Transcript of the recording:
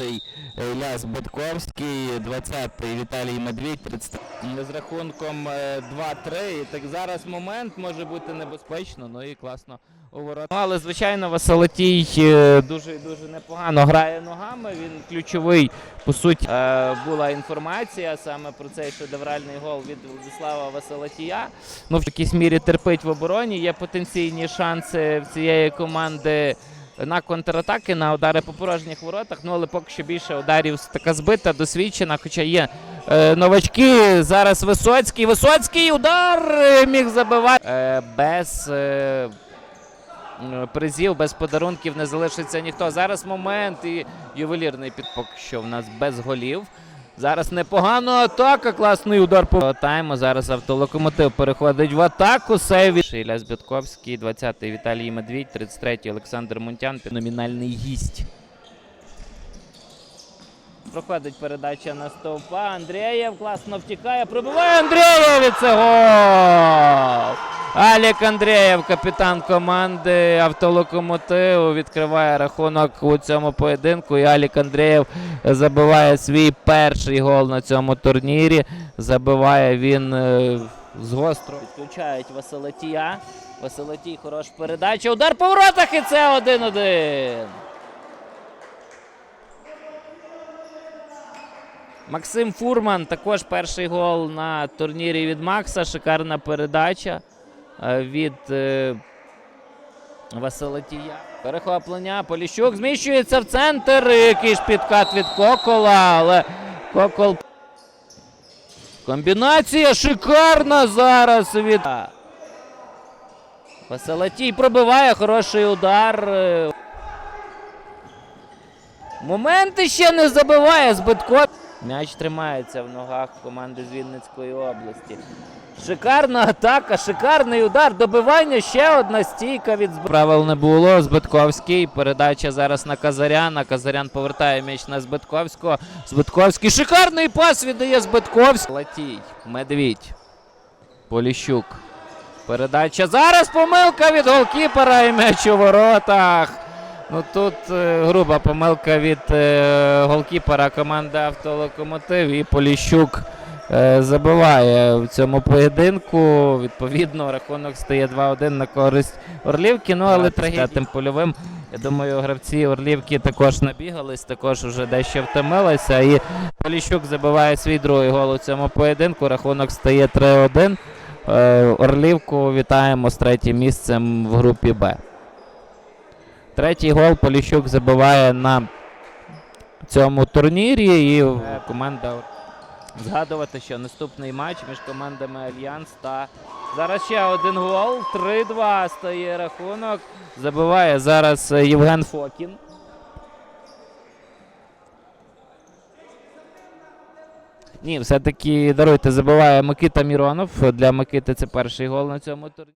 21-й Ілля Збитковський, 20-й Віталій Медвідь, 30 з рахунком е, 2-3. Так зараз момент може бути небезпечно, ну і класно у ворота. Ну, але звичайно, Василетій е, дуже дуже непогано грає ногами. Він ключовий. По суті, е, була інформація саме про цей шедевральний гол від Владислава Василетія. Ну, в якійсь мірі терпить в обороні. Є потенційні шанси в цієї команди на контратаки, на удари по порожніх воротах. Ну, але поки що більше ударів така збита, досвідчена. Хоча є е, новачки. Зараз Висоцький. Висоцький удар е, міг забивати. Е, без е, призів, без подарунків не залишиться ніхто. Зараз момент і ювелірний підпок, що в нас без голів. Зараз непогано атака, класний удар по тайму. Зараз автолокомотив переходить в атаку. Сейві. Ілля Збитковський, 20-й Віталій Медвідь, 33-й Олександр Мунтян, номінальний гість. Проходить передача на стовпа. Андрієв класно втікає. Пробиває Андрієв і це гол! Алік Андрієв, капітан команди автолокомотиву, відкриває рахунок у цьому поєдинку. І Алік Андрієв забиває свій перший гол на цьому турнірі. Забиває він е, з гостро. Відключають Василетія. Василетій хорош передача. Удар по воротах і це 1-1. Максим Фурман також перший гол на турнірі від Макса. Шикарна передача від е, Василетія. Перехоплення. Поліщук зміщується в центр. Який ж підкат від Кокола, але Кокол. Комбінація шикарна зараз від. Василетій пробиває хороший удар. е. Моменти ще не забиває Збитко. М'яч тримається в ногах команди з Вінницької області. Шикарна атака, шикарний удар. Добивання ще одна стійка від Правил не було. Збитковський. Передача зараз на Казаряна. Казарян повертає м'яч на Збитковського. Збитковський. Шикарний пас віддає Збитковський. Латій. Медвідь. Поліщук. Передача. Зараз помилка від голкіпера і м'яч у воротах. Ну тут е, груба помилка від е, голкіпера команди Автолокомотив і Поліщук забиває в цьому поєдинку. Відповідно, рахунок стає 2-1 на користь Орлівки. Ну але трагедіям польовим. Я думаю, гравці Орлівки також набігались, також вже дещо втомилися. І Поліщук забиває свій другий гол у цьому поєдинку. Рахунок стає 3-1. Е, Орлівку вітаємо з третім місцем в групі Б. Третій гол Поліщук забиває на цьому турнірі. І е, команда згадувати, що наступний матч між командами Альянс та зараз ще один гол. 3-2 стає рахунок. Забиває зараз е, Євген Фокін. Ні, все-таки даруйте, забиває Микита Міронов. Для Микити це перший гол на цьому турнірі.